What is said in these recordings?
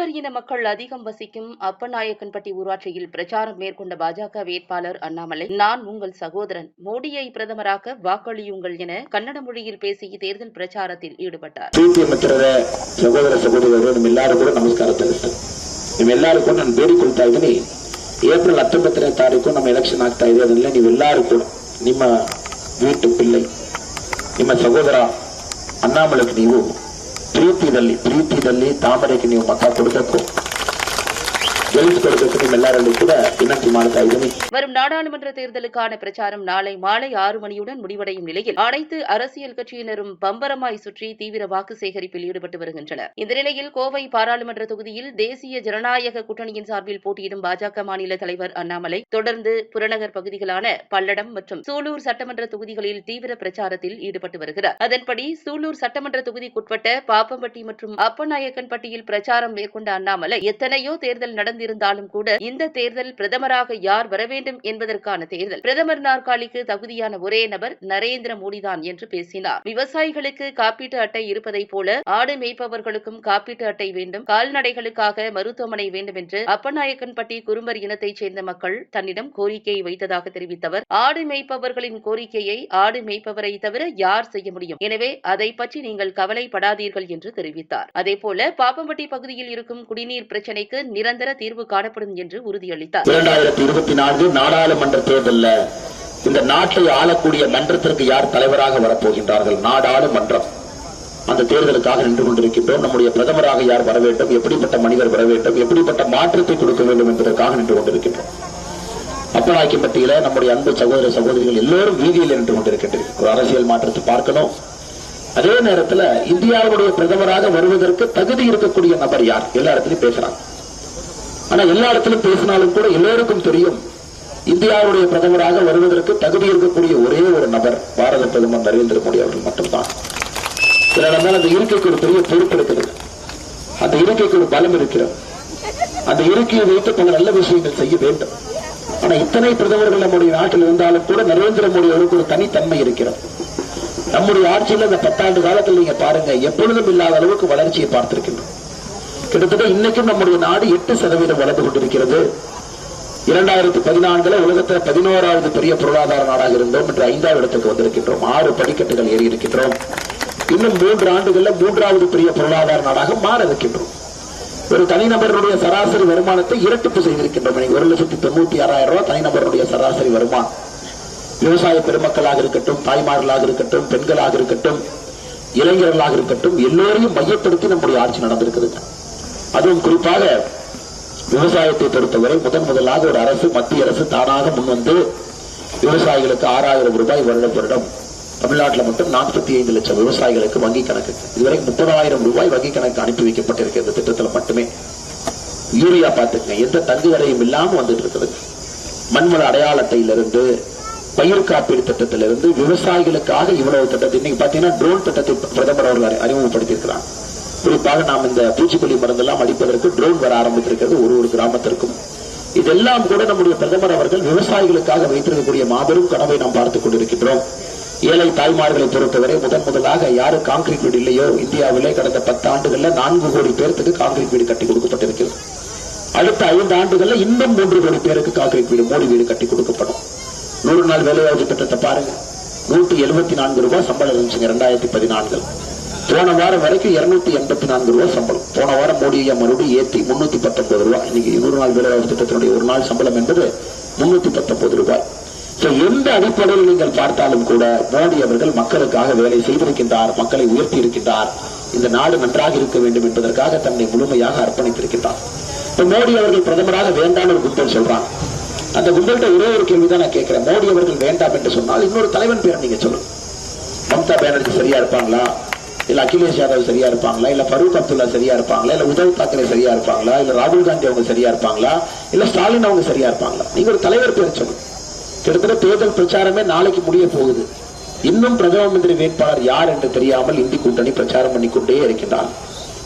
குறும்பர் இன மக்கள் அதிகம் வசிக்கும் அப்பநாயக்கன்பட்டி ஊராட்சியில் பிரச்சாரம் மேற்கொண்ட பாஜக வேட்பாளர் அண்ணாமலை நான் உங்கள் சகோதரன் மோடியை பிரதமராக்க வாக்களியுங்கள் என கன்னட மொழியில் பேசி தேர்தல் பிரச்சாரத்தில் ஈடுபட்டார் ಪ್ರೀತಿಯ ಮಿತ್ರರ ಸಹೋದರ ಸಹೋದರಿಯರು ನಿಮ್ಮೆಲ್ಲರೂ ಕೂಡ ನಮಸ್ಕಾರ ತಿಳಿಸ್ತೇನೆ ನಿಮ್ಮೆಲ್ಲರೂ ಕೂಡ ನಾನು ಬೇಡಿಕೊಳ್ತಾ ಇದ್ದೀನಿ ಏಪ್ರಿಲ್ ಹತ್ತೊಂಬತ್ತನೇ ತಾರೀಕು ನಮ್ಮ ಎಲೆಕ್ಷನ್ ಆಗ್ತಾ ಇದೆ ಅದನ್ನೇ ನೀವೆಲ್ಲರೂ ಕೂಡ ನಿಮ್ಮ ವೀಟು ಪಿಲ್ಲೈ ನಿಮ್ಮ ಸಹೋದರ ಅಣ್ಣಾಮಲಕ್ಕೆ ನೀವು ಪ್ರೀತಿಯಲ್ಲಿ ಪ್ರೀತಿಯಲ್ಲಿ ತಾಮರೆಗೆ ನೀವು ಮತ ಕೊಡಬೇಕು. வரும் நாடாளுமன்ற தேர்தலுக்கான பிரச்சாரம் நாளை மாலை ஆறு மணியுடன் முடிவடையும் நிலையில் அனைத்து அரசியல் கட்சியினரும் பம்பரமாய் சுற்றி தீவிர வாக்கு சேகரிப்பில் ஈடுபட்டு வருகின்றனர். இந்த நிலையில் கோவை பாராளுமன்ற தொகுதியில் தேசிய ஜனநாயக கூட்டணியின் சார்பில் போட்டியிடும் பாஜக மாநில தலைவர் அண்ணாமலை தொடர்ந்து புறநகர் பகுதிகளான பல்லடம் மற்றும் சூலூர் சட்டமன்ற தொகுதிகளில் தீவிர பிரச்சாரத்தில் ஈடுபட்டு வருகிறார். அதன்படி சூலூர் சட்டமன்ற தொகுதிக்குட்பட்ட பாப்பம்பட்டி மற்றும் அப்பநாயக்கன்பட்டியில் பிரச்சாரம் மேற்கொண்ட அண்ணாமலை எத்தனையோ தேர்தல் நடந்து நடந்திருந்தாலும் கூட இந்த தேர்தல் பிரதமராக யார் வர வேண்டும் என்பதற்கான தேர்தல். பிரதமர் நாற்காலிக்கு தகுதியான ஒரே நபர் நரேந்திர மோடிதான் என்று பேசினார். விவசாயிகளுக்கு காப்பீட்டு அட்டை இருப்பதைப் போல ஆடு மேய்ப்பவர்களுக்கும் காப்பீட்டு அட்டை வேண்டும். கால்நடைகளுக்காக மருத்துவமனை வேண்டும் என்று அப்பநாயக்கன்பட்டி குறும்பர் இனத்தைச் சேர்ந்த மக்கள் தன்னிடம் கோரிக்கை வைத்ததாக தெரிவித்தவர். ஆடு மேய்ப்பவர்களின் கோரிக்கையை ஆடு மேய்ப்பவரை தவிர யார் செய்ய முடியும்? எனவே அதை பற்றி நீங்கள் கவலைப்படாதீர்கள் என்று தெரிவித்தார். அதேபோல பாப்பம்பட்டி பகுதியில் இருக்கும் குடிநீர் பிரச்சினைக்கு நிரந்தர தீர்வு தீர்வு காணப்படும் என்று உறுதியளித்தார். இரண்டாயிரத்தி இருபத்தி நான்கு நாடாளுமன்ற தேர்தலில் இந்த நாட்டை ஆளக்கூடிய மன்றத்திற்கு யார் தலைவராக வரப்போகின்றார்கள்? நாடாளுமன்றம். அந்த தேர்தலுக்காக நின்று கொண்டிருக்கின்றோம். நம்முடைய பிரதமராக யார் வர வேண்டும்? எப்படிப்பட்ட மனிதர் வர வேண்டும்? எப்படிப்பட்ட மாற்றத்தை கொடுக்க வேண்டும் என்பதற்காக நின்று கொண்டிருக்கின்றோம். அப்பநாய்க்கப்பட்டியில நம்முடைய அன்பு சகோதர சகோதரிகள் எல்லோரும் வீதியில் நின்று கொண்டிருக்கின்றனர். ஒரு அரசியல் மாற்றத்தை பார்க்கணும். அதே நேரத்தில் இந்தியாவுடைய பிரதமராக வருவதற்கு தகுதி இருக்கக்கூடிய நபர் யார்? எல்லா இடத்துலையும் பேசுறாங்க. ஆனா எல்லா இடத்திலும் பேசினாலும் கூட எல்லோருக்கும் தெரியும். இந்தியாவுடைய பிரதமராக வருவதற்கு தகுதி இருக்கக்கூடிய ஒரே ஒரு நபர் பாரத பிரதமர் நரேந்திர மோடி அவர்கள் மட்டும்தான். சில அந்த இருக்கைக்கு ஒரு பெரிய பொறுப்பு இருக்கிறது அந்த இருக்கைக்கு ஒரு பலம் இருக்கிறது. அந்த இருக்கையை வைத்து பல நல்ல விஷயங்கள் செய்ய வேண்டும். ஆனா இத்தனை பிரதமர்கள் நம்முடைய நாட்டில் இருந்தாலும் கூட நரேந்திர மோடி அவருக்கு ஒரு தனித்தன்மை இருக்கிறது. நம்முடைய ஆட்சியில் அந்த பத்தாண்டு காலத்தில் நீங்க பாருங்க எப்பொழுதும் இல்லாத அளவுக்கு வளர்ச்சியை பார்த்திருக்கின்றோம். கிட்டத்தட்ட இன்னைக்கும் நம்முடைய நாடு எட்டு சதவீதம் வளர்ந்து கொண்டிருக்கிறது. இரண்டாயிரத்தி பதினான்குல உலகத்துல பதினோராவது பெரிய பொருளாதார நாடாக இருந்தோம் என்று ஐந்தாவது இடத்துக்கு வந்திருக்கின்றோம். ஆறு படிக்கட்டுகள் ஏறி இருக்கின்றோம். இன்னும் மூன்று ஆண்டுகள்ல மூன்றாவது பெரிய பொருளாதார நாடாக மாற இருக்கின்றோம். ஒரு தனிநபருடைய சராசரி வருமானத்தை இரட்டிப்பு செய்திருக்கின்றோம். ஒரு லட்சத்தி தொண்ணூத்தி ஆறாயிரம் ரூபாய் தனிநபருடைய சராசரி வருமானம். விவசாய பெருமக்களாக இருக்கட்டும் தாய்மார்களாக இருக்கட்டும் பெண்களாக இருக்கட்டும் இளைஞர்களாக இருக்கட்டும் எல்லோரையும் மையப்படுத்தி நம்முடைய ஆட்சி நடந்திருக்குதுங்க அதுவும் குறிப்பாக விவசாயத்தை பொறுத்தவரை முதன் முதலாக ஒரு அரசு மத்திய அரசு தானாக முன்வந்து விவசாயிகளுக்கு ஆறாயிரம் ரூபாய் வருடம் வருடம் தமிழ்நாட்டில் மட்டும் நாற்பத்தி ஐந்து லட்சம் விவசாயிகளுக்கு வங்கி கணக்கு. இதுவரை முப்பதாயிரம் ரூபாய் வங்கி கணக்கு அனுப்பி வைக்கப்பட்டிருக்கு இந்த திட்டத்தில் மட்டுமே யூரியா பார்த்துக்கங்க. எந்த தங்கு வரையும் இல்லாமல் வந்துட்டு இருக்குது. மண்வள அடையாள அட்டையிலிருந்து பயிர் காப்பீடு திட்டத்திலிருந்து விவசாயிகளுக்காக இவ்வளவு திட்டத்தை இன்னைக்கு பாத்தீங்கன்னா ட்ரோன் திட்டத்தை பிரதமர் அவர்கள் அறிமுகப்படுத்தியிருக்கிறார். குறிப்பாக நாம் இந்த பூச்சிக்கொல்லி மருந்தெல்லாம் அடிப்பதற்கு ட்ரோன் வர ஆரம்பித்திருக்கிறது ஒரு ஒரு கிராமத்திற்கும். இதெல்லாம் கூட நம்முடைய பிரதமர் அவர்கள் விவசாயிகளுக்காக வைத்திருக்கக்கூடிய மாபெரும் கனவை நாம் பார்த்துக் கொண்டிருக்கின்றோம். ஏழை தாய்மார்களை பொறுத்தவரை முதன் முதலாக யாரு கான்கிரீட் வீடு இல்லையோ இந்தியாவிலே கடந்த பத்து ஆண்டுகள்ல நான்கு கோடி பேருக்கு கான்கிரீட் வீடு கட்டி கொடுக்கப்பட்டிருக்கிறது. அடுத்த ஐந்து ஆண்டுகள்ல இன்னும் மூன்று கோடி பேருக்கு கான்கிரீட் வீடு மோடி வீடு கட்டி கொடுக்கப்படும். நூறு நாள் வேலைவாய்ப்பு திட்டத்தை பாருங்க. நூற்றி எழுபத்தி நான்கு ரூபாய் சம்பளம் இருந்துச்சுங்க ரெண்டாயிரத்தி பதினான்கு போன வாரம் வரைக்கும் இருநூத்தி எண்பத்தி நான்கு ரூபாய் சம்பளம். போன வாரம் மோடியை மறுபடியும் ஏற்றி முன்னூத்தி பத்தொன்பது ரூபாய். இன்னைக்கு நூறு நாள் வேலைவாய்ப்பு திட்டத்தினுடைய ஒரு நாள் சம்பளம் என்பது முன்னூத்தி பத்தொன்பது ரூபாய். எந்த அடிப்படையில் நீங்கள் பார்த்தாலும் கூட மோடி அவர்கள் மக்களுக்காக வேலை செய்திருக்கின்றார் மக்களை உயர்த்தி இருக்கின்றார் இந்த நாடு நன்றாக இருக்க வேண்டும் என்பதற்காக தன்னை முழுமையாக அர்ப்பணித்திருக்கின்றார். மோடி அவர்கள் பிரதமராக வேண்டாம் ஒரு கும்பல் சொல்றான் அந்த கும்பல்கிட்ட ஒரே ஒரு கேள்விதான் நான் கேட்கிறேன். மோடி அவர்கள் வேண்டாம் என்று சொன்னால் இன்னொரு தலைவன் பேரை நீங்க சொல்லுங்க. மம்தா பானர்ஜி சரியா இருப்பாங்களா? இல்ல அகிலேஷ் யாதவ் சரியா இருப்பாங்களா? இல்ல ஃபரூக் அப்துல்லா சரியா இருப்பாங்களா? இல்ல உதவ் தாக்கரே சரியா இருப்பாங்களா? இல்ல ராகுல் காந்தி அவங்க சரியா இருப்பாங்களா? இல்ல ஸ்டாலின் அவங்க சரியா இருப்பாங்களா? நீங்க ஒரு தலைவர் பேர் சொல்லுங்க. கிட்டத்தட்ட தேர்தல் பிரச்சாரமே நாளைக்கு முடிய போகுது. இன்னும் பிரதம மந்திரி வேட்பாளர் யார் என்று தெரியாமல் இந்தி கூட்டணி பிரச்சாரம் பண்ணிக்கொண்டே இருக்கின்றார்.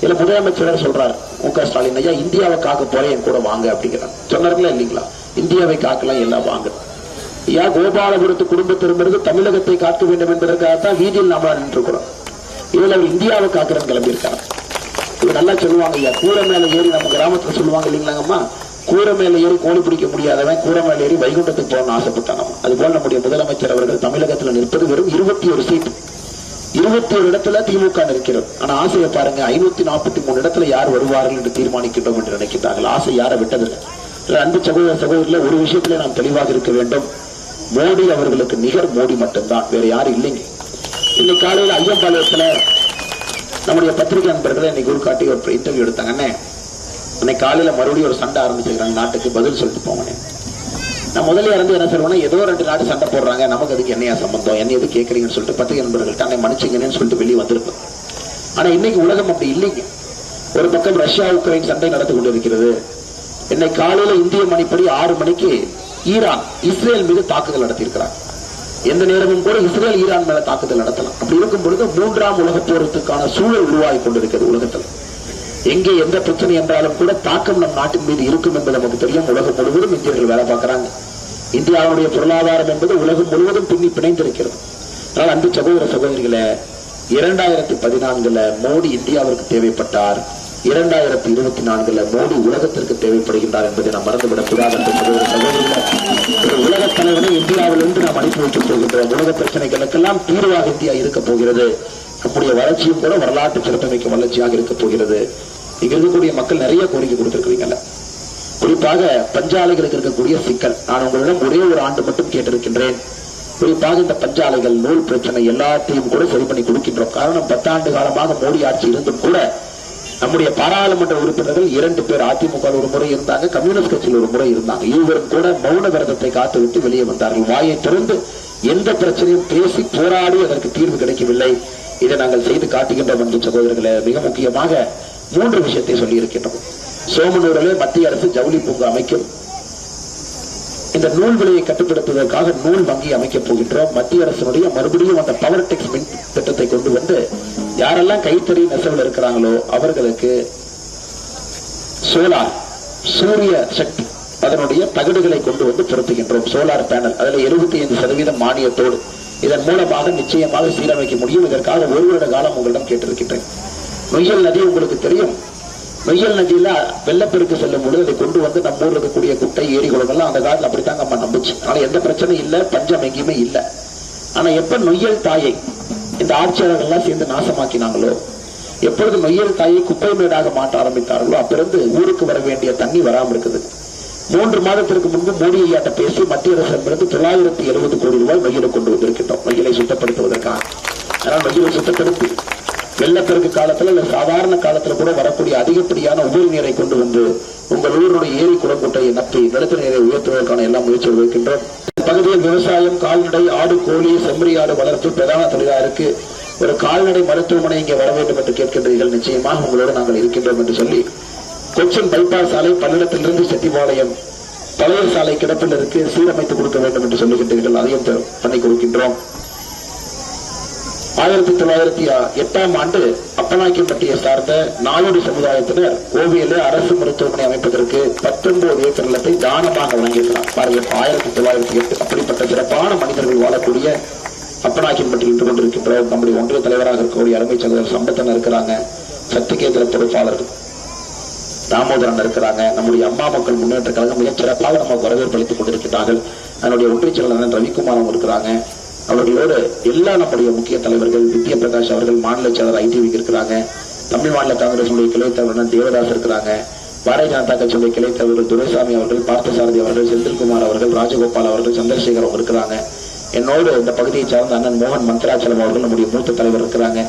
இல்ல முதலமைச்சர் சொல்றார் மு க ஸ்டாலின் ஐயா இந்தியாவை காக்க போற என் கூட வாங்க அப்படிங்கிறார். சொன்னார்களா இல்லைங்களா? இந்தியாவை காக்கலாம் எல்லாம் வாங்க. ஐயா கோபாலபுரத்து குடும்பத்திலிருந்து தமிழகத்தை காக்க வேண்டும் என்பதற்காகத்தான் வீதியில் நாம நின்றுக்கிறோம் இதுல அவர் இந்தியாவை காக்கிறன்னு கிளம்பியிருக்காரு இது நல்லா சொல்லுவாங்க ஐயா கூரை மேல ஏறி நம்ம கிராமத்துல சொல்லுவாங்க இல்லைங்களாங்கம்மா? கூரை மேல ஏறி கோழி பிடிக்க முடியாதவன் கூரை மேல ஏறி வைகுண்டத்துக்கு போகணும்னு ஆசைப்பட்டாங்க அதுபோல் நம்முடைய முதலமைச்சர் அவர்கள் தமிழகத்துல நிற்பது வெறும் இருபத்தி ஒரு சீட் இருபத்தி ஒரு இடத்துல திமுக நிற்கிறது. ஆனா ஆசையை பாருங்க ஐநூத்தி நாற்பத்தி மூணு இடத்துல யார் வருவார்கள் என்று தீர்மானிக்கின்றோம் என்று நினைக்கிறார்கள் ஆசை யாரை விட்டதில்லை. அன்பு சகோதர சகோதரில் ஒரு விஷயத்துல நாம் தெளிவாக இருக்க வேண்டும். மோடி அவர்களுக்கு நிகர் மோடி மட்டும்தான் வேற யாரும் இல்லைங்க. இன்னைக்கு காலையில ஐயம்பாளையத்தில் நம்முடைய பத்திரிகை நண்பர்களை இன்னைக்கு ஒரு காட்டி ஒரு இன்டர்வியூ எடுத்தாங்கன்னே இன்னைக்கு காலையில மறுபடியும் ஒரு சண்டை ஆரம்பிச்சிருக்கிறாங்க நாட்டுக்கு பதில் சொல்லிட்டு போங்கண்ணே நான் முதல்ல இருந்து என்ன சொல்லுவேன்னா ஏதோ ரெண்டு நாடு சண்டை போடுறாங்க. நமக்கு அதுக்கு என்னையா சம்பந்தம்? என்ன எது கேட்குறீங்கன்னு சொல்லிட்டு பத்திரிகை நண்பர்கள்ட்ட அன்னை மன்னிச்சுங்கன்னு சொல்லிட்டு வெளியே வந்திருப்பேன். ஆனா இன்னைக்கு உலகம் அப்படி இல்லைங்க. ஒரு பக்கம் ரஷ்யா உக்ரைன் சண்டை நடந்து கொண்டிருக்கிறது. என்னை காலையில இந்திய மணிப்படி ஆறு மணிக்கு ஈரான் இஸ்ரேல் மீது தாக்குதல் நடத்தியிருக்கிறாங்க. எந்த நேரமும் கூட இஸ்ரேல் ஈரான் மேல தாக்குதல் நடத்தலாம். அப்படி இருக்கும் பொழுது மூன்றாம் உலக போருக்கான சூழல் உருவாகி கொண்டிருக்கிறது உலகத்தில். எங்கே எந்த பிரச்சனை என்றாலும் கூட தாக்கம் நம் நாட்டின் மீது இருக்கும் என்பது நமக்கு தெரியும். உலகம் முழுவதும் இந்தியர்கள் வேலை பார்க்கிறாங்க. இந்தியாவுடைய பொருளாதாரம் என்பது உலகம் முழுவதும் பின்னி பிணைந்திருக்கிறது. ஆனால் அன்பு சகோதர சகோதரிகளை இரண்டாயிரத்தி பதினான்குல மோடி இந்தியாவிற்கு தேவைப்பட்டார். இரண்டாயிரத்தி இருபத்தி நான்குல மோடி உலகத்திற்கு தேவைப்படுகின்றார் என்பதை நாம் மறந்துவிடக் கூடாது என்று உலக சகோதரிகளே ஒரு தலைவனை இந்தியாவிலிருந்து நாம் அனுப்பி வைக்கப் போகின்றோம் உலக பிரச்சனைகளுக்கெல்லாம் தீர்வாக இந்தியா இருக்க போகிறது. நம்முடைய வளர்ச்சியும் கூட வரலாற்று சிறப்புமிக்க வளர்ச்சியாக இருக்க போகிறது. இங்க இருக்கக்கூடிய மக்கள் நிறைய கோரிக்கை கொடுத்திருக்கிறீங்கல்ல. குறிப்பாக பஞ்சாலைகளுக்கு இருக்கக்கூடிய சிக்கல். நான் உங்களிடம் ஒரே ஒரு ஆண்டு மட்டும் கேட்டிருக்கின்றேன். குறிப்பாக இந்த பஞ்சாலைகள் நூல் பிரச்சனை எல்லாத்தையும் கூட சரி பண்ணி கொடுக்கின்றோம். காரணம் பத்தாண்டு காலமாக மோடி ஆட்சி இருந்தும் கூட நம்முடைய பாராளுமன்ற உறுப்பினர்கள் இரண்டு பேர் அதிமுக ஒரு முறை இருந்தாங்க கம்யூனிஸ்ட் கட்சியில் ஒரு முறை இருந்தாங்க. இருவரும் கூட மௌன விரதத்தை காத்துவிட்டு வெளியே வந்தார்கள். வாயை திறந்து எந்த பிரச்சனையும் பேசி போராடி அதற்கு தீர்வு கிடைக்கவில்லை. இதை நாங்கள் செய்து காட்டுகின்றோம் என்று சகோதரர்களே. மிக முக்கியமாக மூன்று விஷயத்தை சொல்லி இருக்கின்றோம் சோமனூரிலே மத்திய அரசு ஜவுளி பூங்கா அமைக்கும். இந்த நூல் விலையை கட்டுப்படுத்துவதற்காக நூல் வங்கி அமைக்கப் போகின்றோம். மத்திய அரசினுடைய மறுபடியும் அந்த பவர் டெக்ஸ் மின் திட்டத்தை கொண்டு வந்து யாரெல்லாம் கைத்தறி நெசவில் இருக்கிறாங்களோ அவர்களுக்கு சோலார் சூரிய சக்தி அதனுடைய தகடுகளை கொண்டு வந்து பொருத்துகின்றோம். Solar panel. அதுல 75% ஐந்து சதவீதம் மானியத்தோடு இதன் மூலமாக நிச்சயமாக சீரமைக்க முடியும். இதற்காக ஒரு வருட காலம் உங்களிடம் கேட்டிருக்கின்றேன். நொய்யல் நதி உங்களுக்கு தெரியும். நொய்யல் நதியில வெள்ளப்பெருக்கு செல்லும் பொழுது அதை கொண்டு வந்து நம்ம ஊர்ல இருக்கக்கூடிய குட்டை ஏரி குளமெல்லாம் அந்த காலத்துல அப்படித்தாங்க நம்ம நம்புச்சு. ஆனா எந்த பிரச்சனையும் இல்ல பஞ்சம் எங்கேயுமே இல்ல. ஆனா எப்ப நொய்யல் தாயை இந்த ஆட்சியாளர்கள்லாம் சேர்ந்து நாசமாக்கினாங்களோ எப்பொழுது நொய்யல் தாயை குப்பை மேடாக மாற்ற ஆரம்பித்தார்களோ அப்பிருந்து ஊருக்கு வர வேண்டிய தண்ணி வராமல் இருக்குது. மூன்று மாதத்திற்கு முன்பு மோடி ஐயாட்ட பேசி மத்திய அரசிடமிருந்து தொள்ளாயிரத்தி எழுபது கோடி ரூபாய் நொய்யலை கொண்டு வந்திருக்கின்றோம். நொய்யலை சுத்தப்படுத்துவதற்காக. அதனால் நொய்யலை சுத்தப்படுத்தி வெள்ளப்பெருக்கு காலத்துல இல்ல சாதாரண காலத்துல கூட வரக்கூடிய அதிகப்படியான உபரி நீரை கொண்டு வந்து உங்கள் ஊருடைய ஏரி குளக்குட்டையை நப்பி நிலத்தடி நீரை உயர்த்துவதற்கான எல்லா முயற்சிகள் வைக்கின்றோம் பகுதியில் விவசாயம் கால்நடை ஆடு கோழி செம்மறி ஆடு வளர்ப்பு பிரதான தொழிலா இருக்கு. ஒரு கால்நடை மருத்துவமனை இங்கே வர வேண்டும் என்று கேட்கின்றீர்கள். நிச்சயமாக உங்களோடு நாங்கள் இருக்கின்றோம் என்று சொல்லி கொச்சின் பைபாஸ் சாலை பல்லடத்திலிருந்து செட்டிபாளையம் பழைய சாலை கிடப்பில் இருக்கு சீரமைத்து கொடுக்க வேண்டும் என்று சொல்லுகின்றீர்கள். அதையும் பண்ணி கொடுக்கின்றோம். ஆயிரத்தி தொள்ளாயிரத்தி எட்டாம் ஆண்டு அப்பநாயக்கம்பட்டியை சார்ந்த நாளோடி சமுதாயத்தினர் கோவிலில் அரசு மருத்துவமனை அமைப்பதற்கு பத்தொன்பது ஏக்கர் நிலத்தை தானமாக வழங்கியிருக்கிறார். பாருங்க ஆயிரத்தி தொள்ளாயிரத்தி எட்டு அப்படிப்பட்ட சிறப்பான மனிதர்கள் வாழக்கூடிய அப்பநாயக்கம்பட்டியில் இருந்து கொண்டிருக்கின்ற நம்முடைய ஒன்றிய தலைவராக இருக்கக்கூடிய அருமை சகோதரர் சம்பத்தன் இருக்கிறாங்க சக்தி கேந்திர பொறுப்பாளர்கள் தாமோதரன் இருக்கிறாங்க நம்முடைய அம்மா மக்கள் முன்னேற்ற கழகம் மிகச் சிறப்பாக நமக்கு வரவேற்பு அளித்துக் கொண்டிருக்கிறார்கள் அதனுடைய ஒன்றிய செயலாளர் ரவிக்குமார் இருக்கிறாங்க. அவர்களோடு எல்லா நம்முடைய முக்கிய தலைவர்கள் வித்யா பிரகாஷ் அவர்கள் மாநில செயலர் ஐடிவிக்கு இருக்கிறாங்க. தமிழ் மாநில காங்கிரசுடைய கிளை தலைவர் தேவதாஸ் இருக்கிறாங்க. பாரதிய ஜனதா கட்சியுடைய கிளை தலைவர்கள் துரைசாமி அவர்கள் பார்த்தசாரதி அவர்கள் செந்தில்குமார் அவர்கள் ராஜகோபால் அவர்கள் சந்திரசேகர் அவங்க இருக்கிறாங்க. என்னோடு இந்த பகுதியை சார்ந்த அண்ணன் மோகன் மந்திராச்சலம் அவர்கள் நம்முடைய மூத்த தலைவர் இருக்கிறாங்க.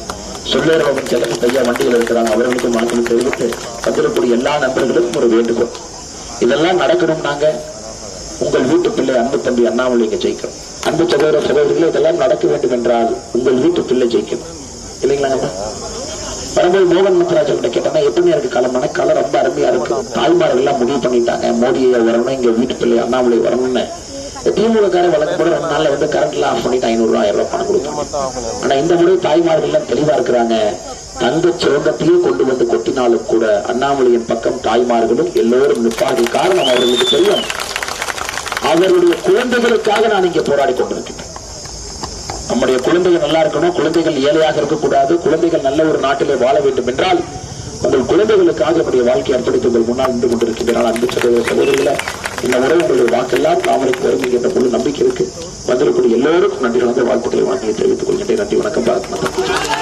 சொல்லேரவன் செலவு கையா வண்டியில் இருக்கிறாங்க. அவர்களுக்கும் வணக்கம் தெரிவித்து வந்திருக்கக்கூடிய எல்லா நண்பர்களுக்கும் ஒரு வேண்டுகோள். இதெல்லாம் நடக்கணும் நாங்க உங்கள் வீட்டு பிள்ளை அன்பு தம்பி அண்ணாமலை இங்க ஜெயிக்கிறோம் அன்பு சகோதர சகோதரிகளே இதெல்லாம் நடக்க வேண்டும் என்றால் உங்கள் வீட்டு பிள்ளை ஜெயிக்கும் இல்லைங்களாங்கம்மா வரும்போது மோகன் மத்ராஜன் கிட்ட கேட்டேன்னா எப்படி இருக்கு களமான கலர் ரொம்ப அருமையா இருக்கு. தாய்மார்கள் எல்லாம் முடிவு பண்ணிட்டாங்க. மோடியை வரணும் இங்க வீட்டு பிள்ளை அண்ணாமலை வரணும்னு. திமுக காரை வழக்கம் போது ரெண்டு நாள்ல வந்து கரண்ட் எல்லாம் ஆஃப் பண்ணிட்டு ஐநூறு ரூபாய் ரூபாய் பணம் கொடுப்பாங்க ஆனா இந்த முறை தாய்மார்கள் எல்லாம் தெளிவா இருக்கிறாங்க. தங்க சுரங்கத்தையே கொண்டு வந்து கொட்டினாலும் கூட அண்ணாமலையின் பக்கம் தாய்மார்களும் எல்லோரும் நிற்பார்கள். காரணம் அவர்களுக்கு தெரியும். அவருடைய குழந்தைகளுக்காக நான் இங்கே போராடி கொண்டிருக்கிறேன். நம்முடைய குழந்தைகள் நல்லா இருக்கணும். குழந்தைகள் ஏழையாக இருக்கக்கூடாது. குழந்தைகள் நல்ல ஒரு நாட்டிலே வாழ வேண்டும் என்றால் உங்கள் குழந்தைகளுக்காக என்னுடைய வாழ்க்கை அர்ப்பணித்து உங்கள் முன்னால் நின்று கொண்டிருக்கின்றன அன்பு சகோதர சகோதரிகளை? இந்த முறை உங்களுடைய வாக்கெல்லாம் தாமரைக்கு வரும் என்ற முழு நம்பிக்கை இருக்கு. வந்திருக்கக்கூடிய எல்லோருக்கும் நன்றி கலந்த வாழ்த்துக்களை வணக்கங்களை தெரிவித்துக் கொள்கின்றேன். நன்றி வணக்கம் பாரத்